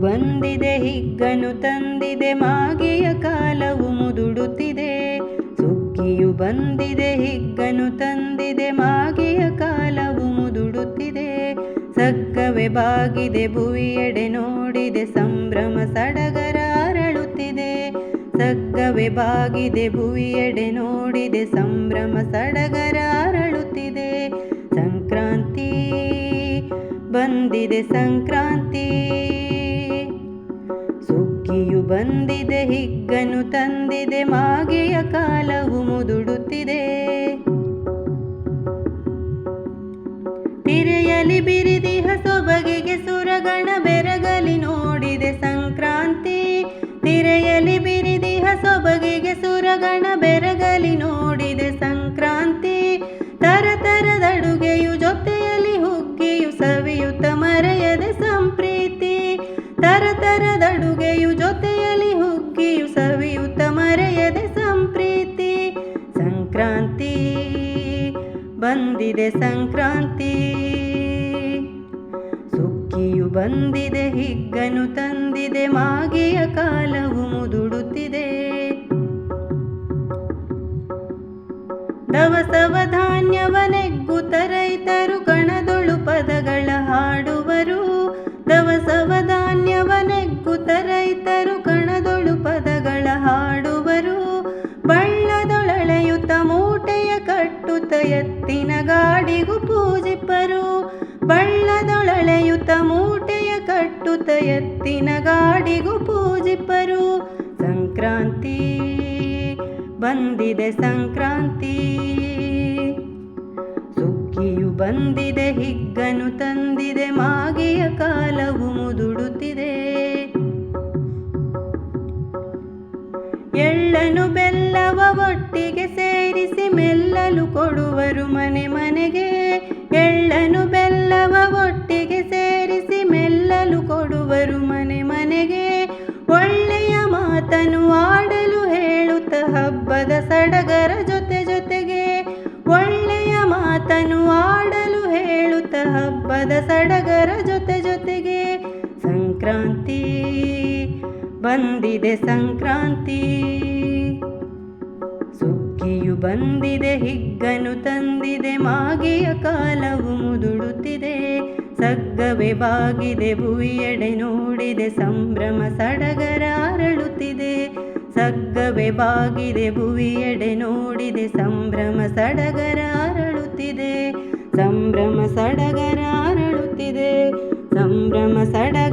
ಬಂದಿದೆ, ಹಿಗ್ಗನು ತಂದಿದೆ, ಮಾಗೆಯ ಕಾಲವು ಮುದುಡುತ್ತಿದೆ. ಸುಗ್ಗಿಯು ಬಂದಿದೆ, ಹಿಗ್ಗನು ತಂದಿದೆ, ಮಾಗೆಯ ಕಾಲವು ಮುದುಡುತ್ತಿದೆ. ಸಗ್ಗವೆ ಬಾಗಿದೆ, ಭುವಿಯೆಡೆ ನೋಡಿದೆ, ಸಂಭ್ರಮ ಸಡಗರ ಅರಳುತ್ತಿದೆ. ಸಗ್ಗವೆ ಬಾಗಿದೆ, ಭುವಿಯೆಡೆ ನೋಡಿದೆ, ಸಂಭ್ರಮ ಸಡಗರ ಅರಳುತ್ತಿದೆ. ಸಂಕ್ರಾಂತಿ ಬಂದಿದೆ, ಸಂಕ್ರಾಂತಿ ಬಂದಿದೆ, ಹಿಗ್ಗನು ತಂದಿದೆ, ಮಾಗೆಯ ಕಾಲವು ಮುದುಡುತ್ತಿದೆ. ತಿರೆಯಲಿ ಬಿರಿದಿಹ ಸೊಬಗೆಗೆ ಸುರಗಣ ಬೆರಗಲಿ ನೋಡಿದೆ ಸಂಕ್ರಾಂತಿ. ತಿರೆಯಲಿ ಬಿರಿದಿಹ ಸೊಬಗಿಗೆ ಸುರಗಣ ಬೆರಗಲಿ ನೋಡಿದೆ ಸಂಕ್ರಾಂತಿ. ತರತರದಡುಗೆಯು ಜೊತೆಯಲ್ಲಿ ಹುಗ್ಗಿಯು ಸವಿಯುತ್ತ ಮರೆಯದೆ ಸಂಪ್ರೀತಿ. ತರತರದಡುಗೆಯು ಜೊತೆಯಲ್ಲಿ ಬಂದಿದೆ ಸಂಕ್ರಾಂತಿ. ಸುಗ್ಗಿಯು ಬಂದಿದೆ, ಹಿಗ್ಗನು ತಂದಿದೆ, ಮಾಗಿಯ ಕಾಲವು ಮುದುಡುತ್ತಿದೆ. ದವಸವ ಧಾನ್ಯವನೆಗ್ಗುತ್ತ ರೈತರು ಕಣದೊಳು ಪದಗಳ ಹಾಡುವರು. ದವಸವ ಧಾನ್ಯವನೆಗ್ಗುತ್ತ ರೈತರು ಎತ್ತಿನ ಗಾಡಿಗೂ ಪೂಜಿಪ್ಪರು ಬಳ್ಳದೊಳಳೆಯುತ ಮೂಟೆಯ ಕಟ್ಟುತ್ತ ಎತ್ತಿನ ಗಾಡಿಗೂ ಪೂಜಿಪರು. ಸಂಕ್ರಾಂತಿ, ಬಂದಿದೆ ಸಂಕ್ರಾಂತಿ. ಸುಗ್ಗಿಯು ಬಂದಿದೆ, ಹಿಗ್ಗನು ತಂದಿದೆ, ಮಾಗಿಯ ಕಾಲವು ಮುದುಡುತ್ತಿದೆ ಕೊಡುವರು ಮನೆ ಮನೆಗೆ. ಎಳ್ಳನು ಬೆಲ್ಲವ ಒಟ್ಟಿಗೆ ಸೇರಿಸಿ ಮೆಲ್ಲಲು ಕೊಡುವರು ಮನೆ ಮನೆಗೆ. ಒಳ್ಳೆಯ ಮಾತನು ಆಡಲು ಹೇಳುತ್ತ ಹಬ್ಬದ ಸಡಗರ ಜೊತೆ ಜೊತೆಗೆ. ಒಳ್ಳೆಯ ಮಾತನು ಆಡಲು ಹೇಳುತ್ತ ಹಬ್ಬದ ಸಡಗರ ಜೊತೆ ಜೊತೆಗೆ. ಸಂಕ್ರಾಂತಿ, ಬಂದಿದೆ ಸಂಕ್ರಾಂತಿ. ಸುಗ್ಗಿಯು ಬಂದಿದೆ, ಹಿಗ್ಗನು ತಂದಿದೆ, ಮಾಗಿಯ ಕಾಲವು ಮುದುಡುತ್ತಿದೆ. ಸಗ್ಗವೆ ಬಾಗಿದೆ, ಭುವಿಯೆಡೆ ನೋಡಿದೆ, ಸಂಭ್ರಮ ಸಡಗರ ಅರಳುತ್ತಿದೆ. ಸಗ್ಗವೆ ಬಾಗಿದೆ, ಭುವಿಯೆಡೆ ನೋಡಿದೆ, ಸಂಭ್ರಮ ಸಡಗರ ಅರಳುತ್ತಿದೆ. ಸಂಭ್ರಮ ಸಡಗರ ಅರಳುತ್ತಿದೆ, ಸಂಭ್ರಮ ಸಡಗರ